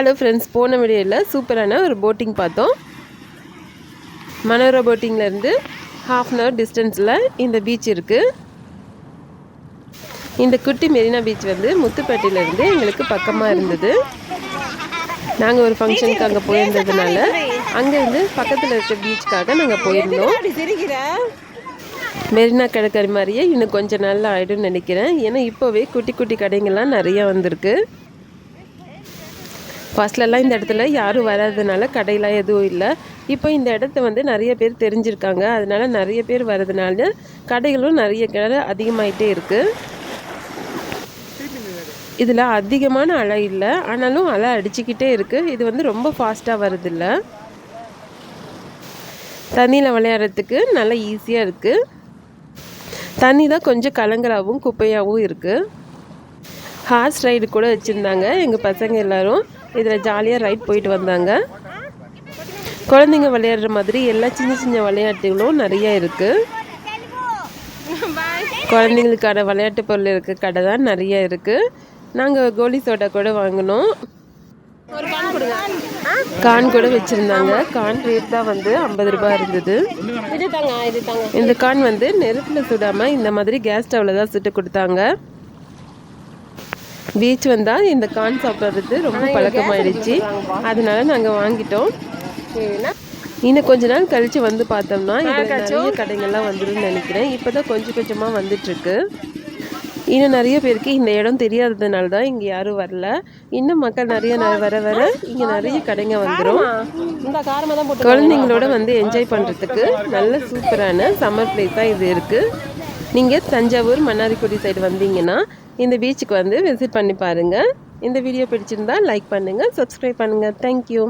Hello friends போன வீடியோவில் சூப்பரான ஒரு போட்டிங் பார்த்தோம். மனோரா போட்டிங்லேருந்து ஹாஃப் அன் ஹவர் டிஸ்டன்ஸில் இந்த பீச் இருக்குது இந்த குட்டி மெரினா பீச் வந்து முத்துப்பேட்டையிலேருந்து எங்களுக்கு பக்கமாக இருந்தது. நாங்கள் ஒரு ஃபங்க்ஷனுக்கு அங்கே போயிருந்ததுனால அங்கேருந்து பக்கத்தில் இருக்க பீச்சுக்காக நாங்கள் போயிருந்தோம். மெரினா கடற்கரை மாதிரியே இன்னும் கொஞ்சம் நாளில் ஆகிடும்னு நினைக்கிறேன். ஏன்னா இப்போவே குட்டி குட்டி கடைங்கள்லாம் நிறையா வந்திருக்கு. ஃபர்ஸ்ட்லலாம் இந்த இடத்துல யாரும் வராதனால கடையெல்லாம் எதுவும் இல்லை. இப்போ இந்த இடத்த வந்து நிறைய பேர் தெரிஞ்சிருக்காங்க. அதனால நிறைய பேர் வர்றதுனால கடைகளும் நிறைய கடை அதிகமாகிட்டே இருக்குது இதில் அதிகமான அலை இல்லை. ஆனாலும் அலை அடிச்சுக்கிட்டே இருக்குது இது வந்து ரொம்ப ஃபாஸ்ட்டாக வருதில்ல தண்ணியில் விளையாடுறதுக்கு நல்லா ஈஸியாக இருக்குது தண்ணி தான் கொஞ்சம் கலங்கராகவும் குப்பையாகவும் இருக்குது ஹார்ஸ் ரைடு கூட வச்சுருந்தாங்க. எங்கள் பசங்க எல்லோரும். இதில் ஜாலியாக ரைட் போயிட்டு வந்தாங்க. குழந்தைங்க விளையாடுற மாதிரி எல்லா சின்ன சின்ன விளையாட்டுகளும் நிறைய இருக்குது குழந்தைங்களுக்கான விளையாட்டு பொருள் இருக்க கடை தான் நிறைய இருக்குது நாங்கள் கோலி சோடா கூட வாங்கினோம். கான் கூட வச்சுருந்தாங்க. கான் ரேட் தான் வந்து ஐம்பது ரூபாய் இருந்தது. இந்த கான் வந்து நெருப்பில் சுடாமல் இந்த மாதிரி கேஸ் ஸ்டவ்வில் தான் சுட்டு கொடுத்தாங்க. பீச் வந்தால் இந்த கான் சாப்பிட்றது ரொம்ப பழக்கமாயிடுச்சு. அதனால நாங்கள் வாங்கிட்டோம். இன்னும் கொஞ்ச நாள் கழித்து வந்து பார்த்தோம்னா இதில் நிறைய கடைகள்லாம் வந்துடும் நினைக்கிறேன். இப்போ தான் கொஞ்சம் கொஞ்சமாக வந்துட்டுருக்கு. இன்னும் நிறைய பேருக்கு இந்த இடம் தெரியாததுனால தான் இங்கே யாரும் வரல. இன்னும் மக்கள் நிறைய வர வர இங்கே நிறைய கடைங்க வந்துடும் குழந்தைங்களோட வந்து என்ஜாய் பண்ணுறதுக்கு நல்ல சூப்பரான சம்மர் பிளேஸாக இது இருக்குது நீங்கள் தஞ்சாவூர் மன்னாரிக்குடி சைடு வந்தீங்கன்னா இந்த பீச்சுக்கு வந்து விசிட் பண்ணி பாருங்கள் இந்த வீடியோ பிடிச்சிருந்தா லைக் பண்ணுங்கள் சப்ஸ்கிரைப் பண்ணுங்கள் தேங்க்யூ